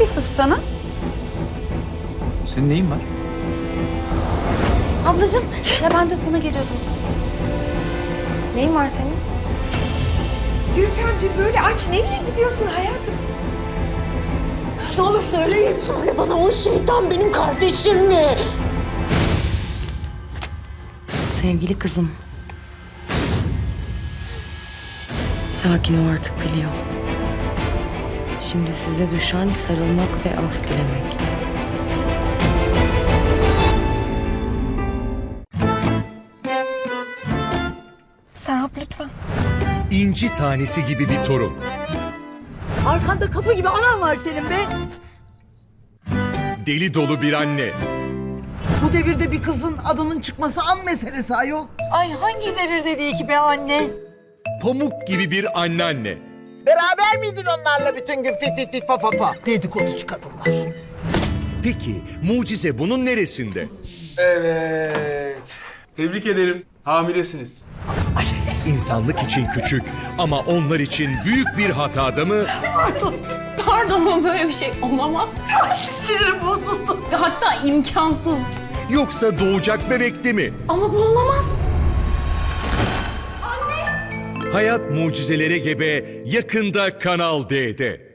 bir kız sana. Senin neyin var? Ablacığım ya ben de sana geliyordum. Neyin var senin? Gülfemciğim böyle aç nereye gidiyorsun hayatım? Ne olur söyleyin söyle bana o şeytan benim kardeşim mi? Sevgili kızım. Lakin o artık biliyor. Şimdi size düşen sarılmak ve af dilemek. Serap lütfen. İnci tanesi gibi bir torun. Arkanda kapı gibi alan var senin be. Deli dolu bir anne. Bu devirde bir kızın adının çıkması an meselesi ayol. Ay hangi devirde değil ki be anne? Pamuk gibi bir anneanne. Beraber miydin onlarla bütün gün fit fit fit fa fa fa? Dedikoducu kadınlar. Peki mucize bunun neresinde? Evet. Tebrik ederim. Hamilesiniz. İnsanlık için küçük ama onlar için büyük bir hatada mı? Pardon ama böyle bir şey olamaz. Sinirim bozuldu. Hatta imkansız. Yoksa doğacak bebekte mi? Ama bu olamaz. Hayat mucizelere gebe yakında Kanal D'de.